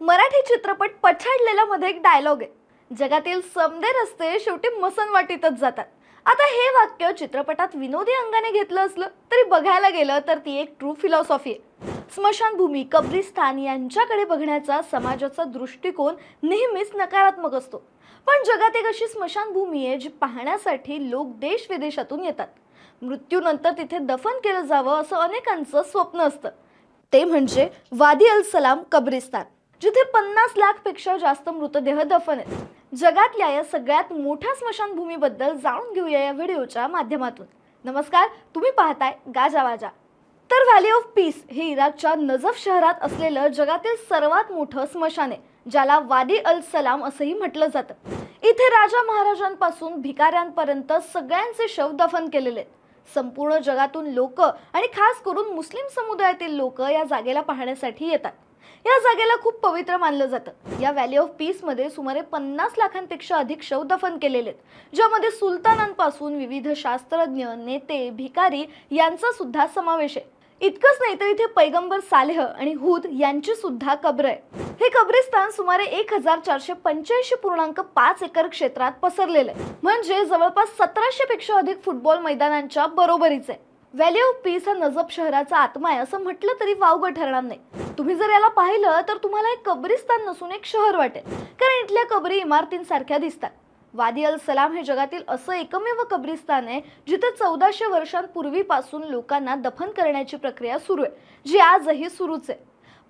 मराठी चित्रपट पछाडलेला मध्ये एक डायलॉग आहे. जगातील समदे रस्ते शेवटी मसनवाटीतच जातात. आता हे वाक्य चित्रपटात विनोदी अंगाने घेतलं असलं तरी बघायला गेलं तर ती एक ट्रू फिलॉसॉफी आहे. स्मशानभूमी कब्रिस्तान यांच्याकडे बघण्याचा समाजाचा दृष्टिकोन नेहमीच नकारात्मक असतो. पण जगात एक अशी स्मशानभूमी आहे जी पाहण्यासाठी लोक देश विदेशातून येतात. मृत्यूनंतर तिथे दफन केलं जावं असं अनेकांचं स्वप्न असतं. ते म्हणजे वादी अल सलाम कब्रिस्तान. जिथे पन्नास लाखपेक्षा जास्त मृतदेह दफन आहेत. जगातल्या या सगळ्यात मोठ्या स्मशानभूमीबद्दल जाणून घेऊया या व्हिडिओच्या माध्यमातून. नमस्कार तुम्ही पाहताय गाजावाजा तर व्हॅली ऑफ पीस हे इराकच्या नजफ शहरात असलेलं जगातील सर्वात मोठं स्मशान आहे ज्याला वादी अल सलाम असंही म्हटलं जातं. इथे राजा महाराजांपासून भिकाऱ्यांपर्यंत सगळ्यांचे शव दफन केलेले आहेत. संपूर्ण जगातून लोक आणि खास करून मुस्लिम समुदायातील लोक या जागेला पाहण्यासाठी येतात. या जागेला खूप पवित्र मानलं जातं. या व्हॅली ऑफ पीसमध्ये सुमारे पन्नास लाखांपेक्षा अधिक शव दफन केलेले आहेत. ज्यामध्ये सुलतानांपासून विविध शास्त्रज्ञ नेते भिकारी यांचा सुद्धा समावेश आहे. इतकंच नाही तर इथे पैगंबर सालेह आणि हुद यांची सुद्धा कब्र आहे. हे कब्रिस्तान सुमारे एक हजार चारशे पंच्याऐंशी पूर्णांक पाच एकर क्षेत्रात पसरलेलं आहे. म्हणजे जवळपास सतराशे पेक्षा अधिक फुटबॉल मैदानांच्या बरोबरीचे व्हॅली ऑफ पीस हा नजब शहराचा आत्मा आहे असं म्हटलं तरी वावगं ठरणार नाही. तुम्ही जर याला पाहिलं तर तुम्हाला एक कब्रिस्तान नसून एक शहर वाटेल. कारण इथल्या कबरी इमारतींसारख्या दिसतात. वादी अल सलाम हे जगातील असं एकमेव कब्रिस्तान आहे जिथे चौदाशे वर्षांपूर्वीपासून लोकांना दफन करण्याची प्रक्रिया सुरू आहे जी आजही सुरूच आहे.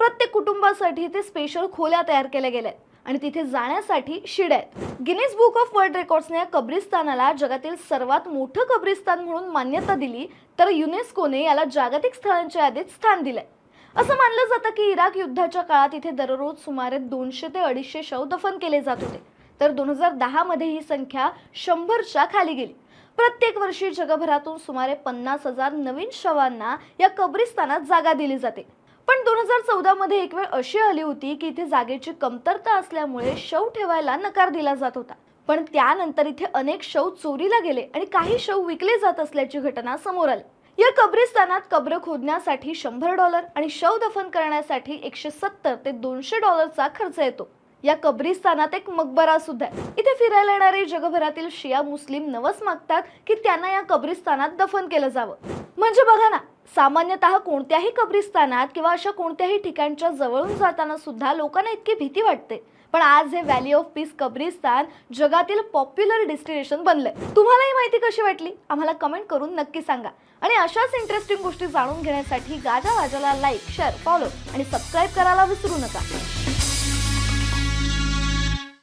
प्रत्येक कुटुंबासाठी ते स्पेशल खोल्या तयार केल्या गेल्या आहेत. आणि तिथे जाण्यासाठी शिड्या आहेत. गिनीज बुक ऑफ वर्ल्ड रेकॉर्ड्सने या कब्रिस्तानाला जगातील सर्वात मोठं कब्रिस्तान म्हणून मान्यता दिली तर युनेस्कोने याला जागतिक स्थळांच्या यादीत स्थान दिलंय. असं मानलं जातं की इराक युद्धाच्या काळात इथे दररोज सुमारे दोनशे ते अडीचशे शव दफन केले जात होते. तर दोन हजार दहामध्ये ही संख्या शंभरच्या खाली गेली. प्रत्येक वर्षी जगभरातून सुमारे पन्नास हजार नवीन शवांना या कब्रिस्तानात जागा दिली जाते. पण दोन हजार चौदा मध्ये एक वेळ अशी आली होती की इथे जागेची कमतरता असल्यामुळे शव ठेवायला नकार दिला जात होता. पण त्यानंतर इथे अनेक शव चोरीला गेले आणि काही शव विकले जात असल्याची घटना समोर आली. या कब्रिस्तानात कब्र खोदण्यासाठी शंभर डॉलर आणि शव दफन करण्यासाठी एकशे सत्तर ते दोनशे डॉलरचा खर्च येतो. या कब्रिस्तानात एक मकबरा सुद्धा आहे. इथे फिरायला येणारे जगभरातील शिया मुस्लिम नवस मागतात की त्यांना या कब्रिस्तानात दफन केलं जावं. म्हणजे बघा ना सामान्यतः कोणत्याही कब्रिस्तानात किंवा अशा कोणत्याही ठिकाणच्या जवळून जाताना सुद्धा लोकांना इतकी भीती वाटते. पण आज हे व्हॅली ऑफ पीस कब्रिस्तान जगातील पॉप्युलर डेस्टिनेशन बनलंय. तुम्हाला ही माहिती कशी वाटली? आम्हाला कमेंट करून नक्की सांगा. आणि अशाच इंटरेस्टिंग गोष्टी जाणून घेण्यासाठी गाजा वाजाला लाईक शेअर फॉलो आणि सबस्क्राईब करायला विसरू नका.